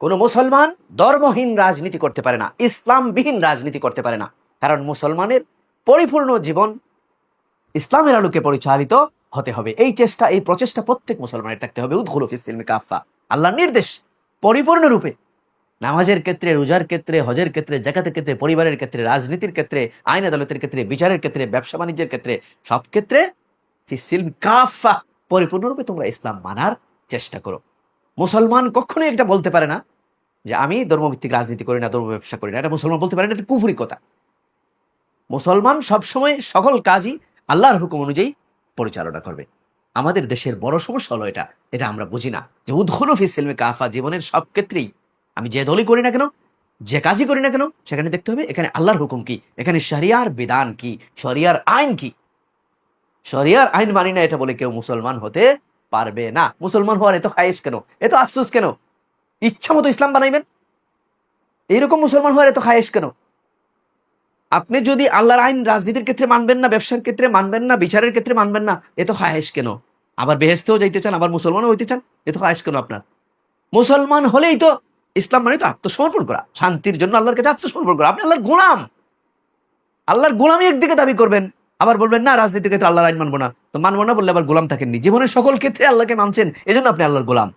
কোনো মুসলমান ধর্মহীন রাজনীতি করতে পারে না, ইসলামবিহীন রাজনীতি করতে পারে না। কারণ মুসলমানের পরিপূর্ণ জীবন ইসলামের আলোকে পরিচালিত হতে হবে। এই চেষ্টা, এই প্রচেষ্টা প্রত্যেক মুসলমানের থাকতে হবে। উদ্ঘুল ফিসিলমি কাফা আল্লাহর নির্দেশ পরিপূর্ণরূপে। নামাজের ক্ষেত্রে, রোজার ক্ষেত্রে, হজের ক্ষেত্রে জাকাতের ক্ষেত্রে, পরিবারের ক্ষেত্রে, রাজনীতির ক্ষেত্রে, আইন আদালতের ক্ষেত্রে, বিচারের ক্ষেত্রে, ব্যবসা বাণিজ্যের ক্ষেত্রে, সব ক্ষেত্রে কাফা পরিপূর্ণরূপে তোমরা ইসলাম মানার চেষ্টা করো। মুসলমান কখনোই এটা বলতে পারে না যে আমি ধর্মভিত্তিক রাজনীতি করি না, ধর্ম ব্যবসা করি না। এটা মুসলমান বলতে পারে না, এটা কুফুরি কথা। মুসলমান সবসময় সকল কাজই আল্লাহর হুকুম অনুযায়ী পরিচালনা করবে। আমাদের দেশের বড় সমস্যা হলো এটা এটা আমরা বুঝি না। যে উদ্ঘুল ফিসেলমে কাফা জীবনের সব ক্ষেত্রেই আমি যে দলই করি না কেন, যে কাজই করি না কেন, সেখানে দেখতে হবে এখানে আল্লাহর হুকুম কি, এখানে শরিয়ার বিধান কি, শরিয়ার আইন কি। শরিয়ার আইন মানি না এটা বলে কেউ মুসলমান হতে পারবে না। মুসলমান হওয়ার এত খায়েশ কেন? এত আফসোস কেন? ইচ্ছা মতো ইসলাম বানাইবেন? এইরকম মুসলমান হওয়ার এত খায়েশ কেন? আপনি যদি আল্লাহর আইন রাজনীতির ক্ষেত্রে মানবেন না, ব্যবসার ক্ষেত্রে মানবেন না, বিচারের ক্ষেত্রে মানবেন না, এত খায়েশ কেন? আবার বেহেস্তেও যাইতে চান, আবার মুসলমানও হইতে চান, এত খায়েশ কেন আপনার? মুসলমান হলেই তো ইসলাম মানে তো আত্মসমর্পণ করা, শান্তির জন্য আল্লাহর কাছে আত্মসমর্পণ করা। আপনি আল্লাহর গোলাম। আল্লাহর গোলামি একদিকে দাবি করবেন। আবার বলবেন, না, রাজনীতির ক্ষেত্রে আল্লাহর আইন মানবো না। তো মানবো না বললে আবার গোলাম থাকেননি জীবনের সকল ক্ষেত্রে আল্লাহকে মানছেন, এজন্য আপনি আল্লাহর গোলাম।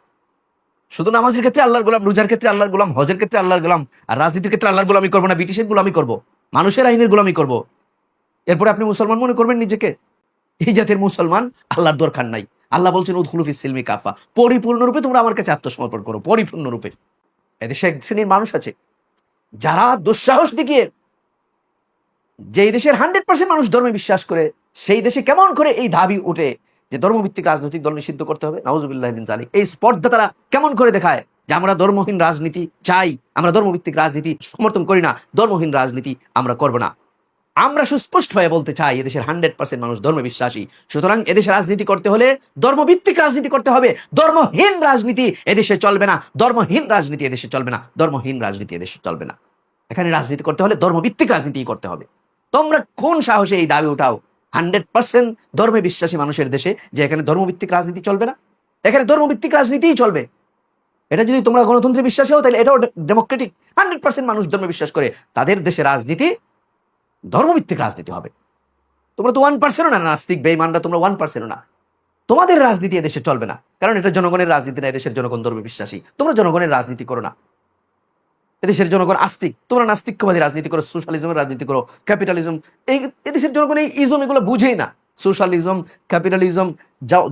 শুধু নামাজের ক্ষেত্রে আল্লাহর গোলাম, রোজার ক্ষেত্রে আল্লাহর গোলাম, হজের ক্ষেত্রে আল্লাহর গোলাম, আর রাজনীতির ক্ষেত্রে আল্লাহর গোলামি করব না, ব্রিটিশের গোলামি করব, মানুষের আইনের গোলামি করব। এরপরে আপনি মুসলমান মনে করবেন নিজেকে? এই জাতের মুসলমান আল্লাহর দরকার নাই। আল্লাহ বলছেন উদ্খুলুফি সিলমি কাফা। পরিপূর্ণরূপে তোমরা আমার কাছে আত্মসমর্পণ করো, পরিপূর্ণরূপে। এদেশে এক শ্রেণির মানুষ আছে। যারা দুঃসাহস দেখিয়ে যেই দেশের হান্ড্রেড পার্সেন্ট মানুষ ধর্মে বিশ্বাস করে, সেই দেশে কেমন করে এই দাবি উঠে যে ধর্মভিত্তিক রাজনৈতিক দল নিষিদ্ধ করতে হবে? নওয়াজুবিল্লাহ বিন জালিক এই স্পর্ধা তারা কেমন করে দেখায়? যে আমরা ধর্মহীন রাজনীতি চাই, আমরা ধর্মভিত্তিক রাজনীতি সমর্থন করি না, ধর্মহীন রাজনীতি আমরা করব না। আমরা সুস্পষ্ট হয়ে বলতে চাই এদেশের হান্ড্রেড পার্সেন্ট মানুষ ধর্মে বিশ্বাসী। সুতরাং এদেশে রাজনীতি করতে হলে ধর্মভিত্তিক রাজনীতি করতে হবে। ধর্মহীন রাজনীতি এদেশে চলবে না। ধর্মহীন রাজনীতি এদেশে চলবে না। ধর্মহীন রাজনীতি এদেশে চলবে না। এখানে রাজনীতি করতে হলে ধর্মভিত্তিক রাজনীতি করতে হবে। তোমরা কোন সাহসে এই দাবি উঠাও? হান্ড্রেড পার্সেন্ট ধর্মে বিশ্বাসী মানুষের দেশে যে এখানে ধর্মভিত্তিক রাজনীতি চলবে না। এখানে ধর্মভিত্তিক রাজনীতিই চলবে। এটা যদি তোমরা গণতন্ত্রে বিশ্বাসী হও, তাহলে এটাও ডেমোক্রেটিক হান্ড্রেড পার্সেন্ট মানুষ ধর্মে বিশ্বাস করে তাদের দেশে রাজনীতি, ধর্মভিত্তিক রাজনীতি হবে। তোমরা তো ওয়ান পার্সেন্টও না, নাস্তিক বেইমানরা তোমরা ওয়ান পার্সেন্টও না। তোমাদের রাজনীতি এদেশে চলবে না। কারণ এটা জনগণের রাজনীতি না এদেশের জনগণ ধর্মে বিশ্বাসী তোমরা জনগণের রাজনীতি করো না। এদেশের জনগণ আস্তিক। তোমরা নাস্তিকবাদী রাজনীতি করো, সোশ্যালিজমের রাজনীতি করো, ক্যাপিটালিজম। এই এদেশের জনগণ এই ইজম এগুলো বুঝেই না। সোশ্যালিজম, ক্যাপিটালিজম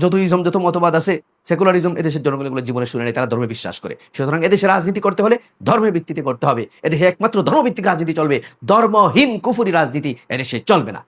যত ইজম যত মতবাদ আছে, সেকুলারিজম এদেশের জনগণ এগুলো জীবনে শুনে নেয়, তারা ধর্মে বিশ্বাস করে। সুতরাং এদেশে রাজনীতি করতে হলে ধর্মের ভিত্তিতে করতে হবে। এদেশে একমাত্র ধর্মভিত্তিক রাজনীতি চলবে। ধর্মহীন কুফুরি রাজনীতি এদেশে চলবে না।